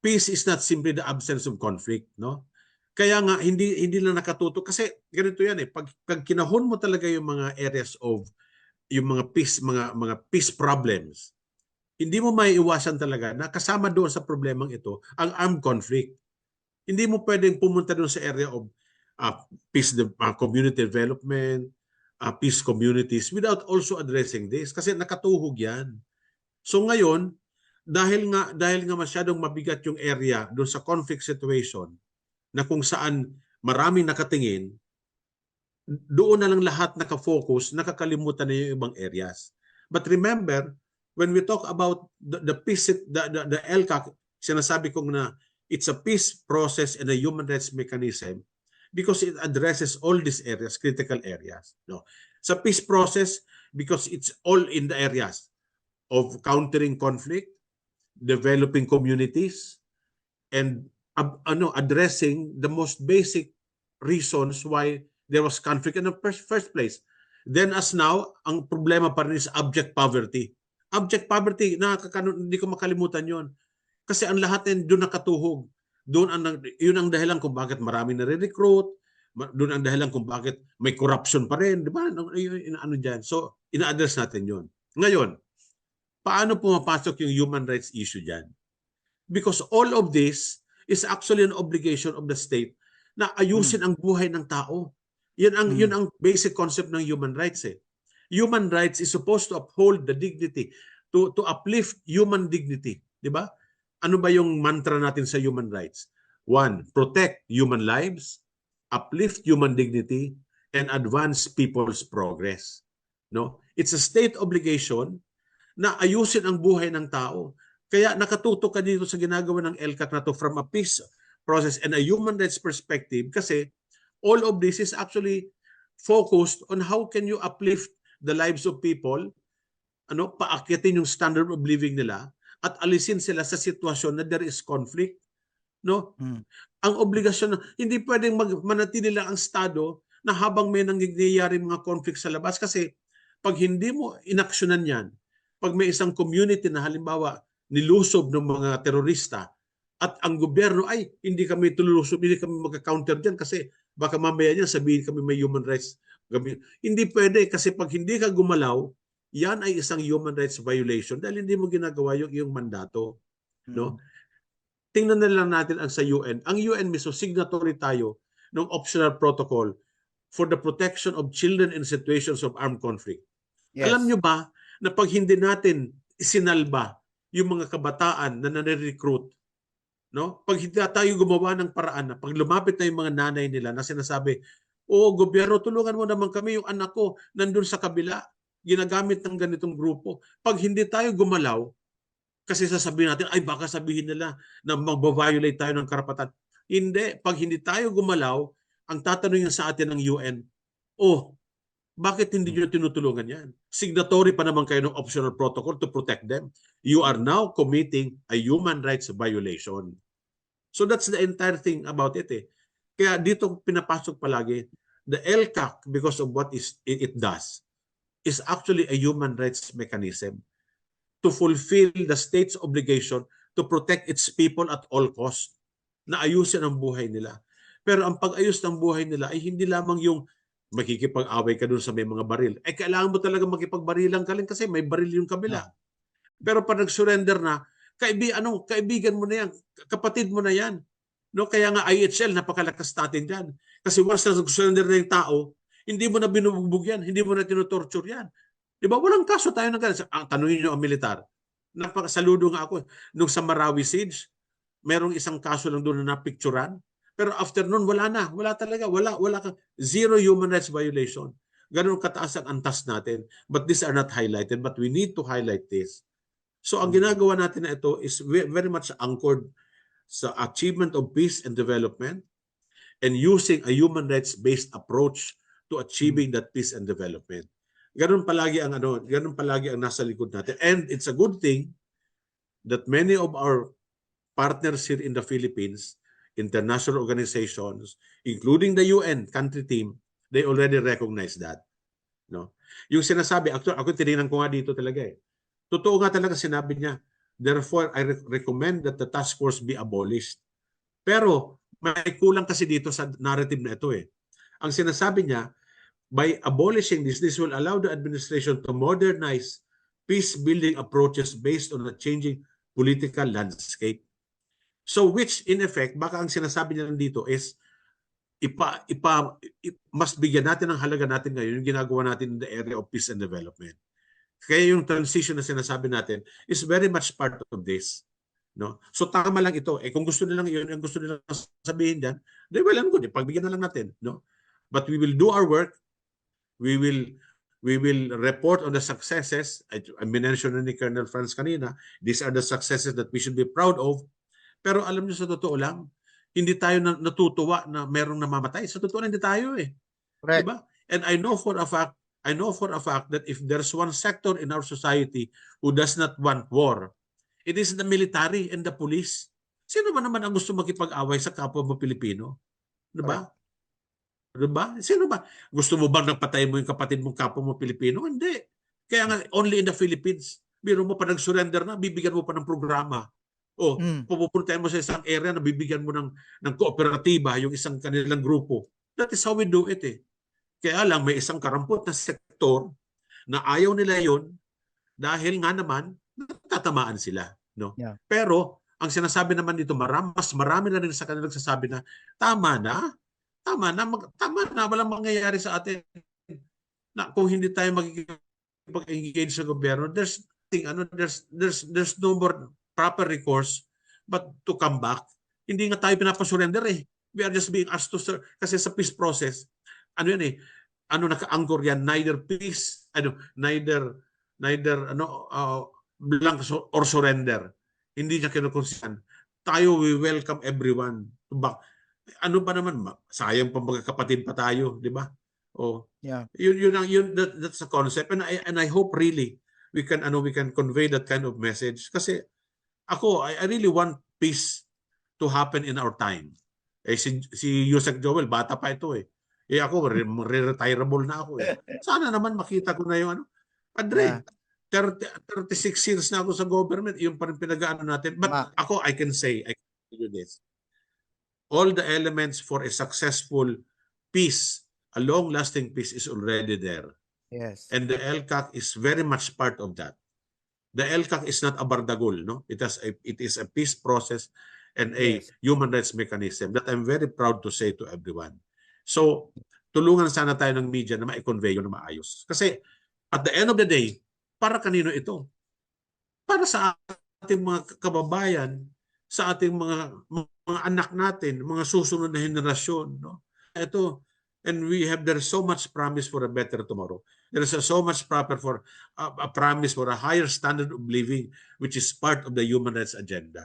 peace is not simply the absence of conflict, no? Kaya nga hindi hindi na nakatuto kasi ganito yan eh pag, pag kinahon mo talaga yung mga areas of yung mga peace mga mga peace problems hindi mo maiiwasan talaga na kasama doon sa problemang ito ang armed conflict. Hindi mo pwedeng pumunta doon sa area of uh, peace de- uh, community development, uh, peace communities without also addressing this kasi nakatuhog yan. So ngayon, dahil nga dahil nga masyadong mabigat yung area doon sa conflict situation na kung saan maraming nakatingin, doon na lang lahat nakafocus, nakakalimutan na yung ibang areas. But remember, when we talk about the, the peace, the, the, the LCAC, sinasabi kong na it's a peace process and a human rights mechanism because it addresses all these areas, critical areas. No? Sa peace process, because it's all in the areas of countering conflict, developing communities, and ab- ano, addressing the most basic reasons why there was conflict in the first, first place. Then as now, ang problema pa rin is abject poverty. Abject poverty, nakakano, hindi ko makalimutan yon. Kasi ang lahat din doon nakatuhog. Doon ang, yun ang dahilan kung bakit marami nare-recruit, ma- doon ang dahilan kung bakit may corruption pa rin. Di ba? Ano, ano dyan. So, ina-address natin yon. Ngayon, paano pumapasok yung human rights issue dyan? Because all of this is actually an obligation of the state na ayusin ang buhay ng tao. Yun ang Hmm. yun ang basic concept ng human rights eh. Human rights is supposed to uphold the dignity, to to uplift human dignity, di ba? Ano ba yung mantra natin sa human rights? One, protect human lives, uplift human dignity, and advance people's progress. No? It's a state obligation na ayusin ang buhay ng tao. Kaya nakatuto ka dito sa ginagawa ng LCAC na to from a peace process and a human rights perspective kasi all of this is actually focused on how can you uplift the lives of people, ano, paakyatin yung standard of living nila at alisin sila sa sitwasyon na there is conflict, no? Hmm. Ang obligasyon hindi pwedeng mag, manatili lang ang estado na habang may nangyayari mga conflict sa labas kasi pag hindi mo inaksyonan yan, pag may isang community na halimbawa nilusob ng mga terorista at ang gobyerno ay hindi kami tulusob, hindi kami magka-counter diyan kasi baka mamaya niyan sabihin kami may human rights. Hindi pwede kasi pag hindi ka gumalaw, yan ay isang human rights violation dahil hindi mo ginagawa yung iyong mandato. No? Tingnan na lang natin ang sa UN. Ang UN mismo, signatory tayo ng optional protocol for the protection of children in situations of armed conflict. Yes. Alam nyo ba na pag hindi natin isinalba yung mga kabataan na nare-recruit, no? Pag hindi tayo gumawa ng paraan na pag lumapit na yung mga nanay nila na sinasabi, "Oo, gobyerno, tulungan mo naman kami yung anak ko nandun sa kabila, ginagamit ng ganitong grupo." Pag hindi tayo gumalaw, kasi sasabihin natin, ay baka sabihin nila na magbabiolate tayo ng karapatan. Hindi, pag hindi tayo gumalaw, ang tatanungin sa atin ng UN, oh, bakit hindi nyo tinutulungan yan? Signatory pa naman kayo ng optional protocol to protect them. You are now committing a human rights violation. So that's the entire thing about it eh. Kaya dito pinapasok palagi, the LCAC, because of what is it, does, is actually a human rights mechanism to fulfill the state's obligation to protect its people at all cost, na ayusin ang buhay nila. Pero ang pag-ayos ng buhay nila ay hindi lamang yung makikipag-away ka dun sa may mga baril. Eh, kailangan mo talaga makipag-barilan ka rin kasi may baril yung kabila. Pero pag nag-surrender na, kaibi, ano, kaibigan mo na yan, kapatid mo na yan. No? Kaya nga IHL, napakalakas natin dyan. Kasi once na nag-surrender na yung tao, hindi mo na binubugbog yan, hindi mo na tinutorture yan. Di ba? Walang kaso tayo ng ganun. Ang tanungin nyo ang militar. Napakasaludo nga ako. Nung sa Marawi siege, merong isang kaso lang doon na napicturan. Pero after nun, wala na. Wala talaga. Wala, wala ka. Zero human rights violation. Ganun kataas ang antas natin. But these are not highlighted. But we need to highlight this. So ang ginagawa natin na ito is ve- very much anchored sa achievement of peace and development and using a human rights-based approach to achieving that peace and development. Ganun palagi ang ano, ganun palagi ang nasa likod natin. And it's a good thing that many of our partners here in the Philippines, international organizations, including the UN country team, they already recognize that. No? Yung sinasabi, actually, ako tinignan ko nga dito talaga eh. Totoo nga talaga sinabi niya, Therefore, I re- recommend that the task force be abolished. Pero may kulang kasi dito sa narrative na ito eh. Ang sinasabi niya, by abolishing this, this will allow the administration to modernize peace-building approaches based on a changing political landscape. So which in effect, baka ang sinasabi niya dito is ipa, ipa, i- mas bigyan natin ng halaga natin ngayon yung ginagawa natin in the area of peace and development. Kaya yung transition na sinasabi natin is very much part of this. No? So tama lang ito. Eh kung gusto nilang yun, ang gusto nilang sabihin diyan, di well and good. Eh, pagbigyan na lang natin, no? But we will do our work. We will we will report on the successes. I, I mentioned ni Colonel Franz kanina, these are the successes that we should be proud of. Pero alam niyo sa totoo lang, hindi tayo na, natutuwa na merong namamatay. Sa totoo lang, hindi tayo eh. Correct. Diba? And I know for a fact, I know for a fact that if there's one sector in our society who does not want war, it is the military and the police. Sino ba naman ang gusto makipag-away sa kapwa mo Pilipino? Diba? Diba? Sino ba? Gusto mo bang napatay mo yung kapatid mong kapwa mo Pilipino? Hindi. Kaya nga, only in the Philippines. Biro mo pa nag-surrender na, bibigyan mo pa ng programa. O, Mm. pupuntahan mo sa isang area na bibigyan mo ng, ng kooperatiba, yung isang kanilang grupo. That is how we do it eh. Kaya lang may isang karampot na sektor na ayaw nila yon dahil nga naman natatamaan sila. No? Yeah. Pero ang sinasabi naman dito, maram, mas marami na rin sa kanila nagsasabi na tama na, tama na, mag, tama na, walang mangyayari sa atin. Na kung hindi tayo magiging sa gobyerno, there's nothing, ano, there's, there's, there's no more proper recourse but to come back. Hindi nga tayo pinapasurrender eh. We are just being asked to serve. Kasi sa peace process, ano yan eh, ano naka-anchor yan, neither peace, ano, neither, neither, ano, uh, blank or surrender. Hindi niya kinukonsiyan. Tayo, we welcome everyone. to back. Ano ba naman, ma- sayang pa magkakapatid pa tayo, di ba? Oh, Yeah. yun yun ang yun that, that's the concept and I and I hope really we can ano we can convey that kind of message kasi ako I, I really want peace to happen in our time. Eh si si Yusek Joel bata pa ito eh. Eh ako re- re-retirable na ako eh. Sana naman makita ko na yung ano. Padre, Yeah. 30, 36 years na ako sa government, yung pa rin pinag-ano natin. But Ma- ako, I can say, I can tell you this. All the elements for a successful peace, a long-lasting peace is already there. Yes. And the LCAC is very much part of that. The LCAC is not a bardagol, no? It has a, it is a peace process and a Yes. human rights mechanism that I'm very proud to say to everyone. So, tulungan sana tayo ng media na ma-convey yun na maayos. Kasi at the end of the day, para kanino ito? Para sa ating mga kababayan, sa ating mga mga anak natin, mga susunod na henerasyon, no? Ito, and we have there is so much promise for a better tomorrow. There is so much proper for a, a promise for a higher standard of living which is part of the human rights agenda.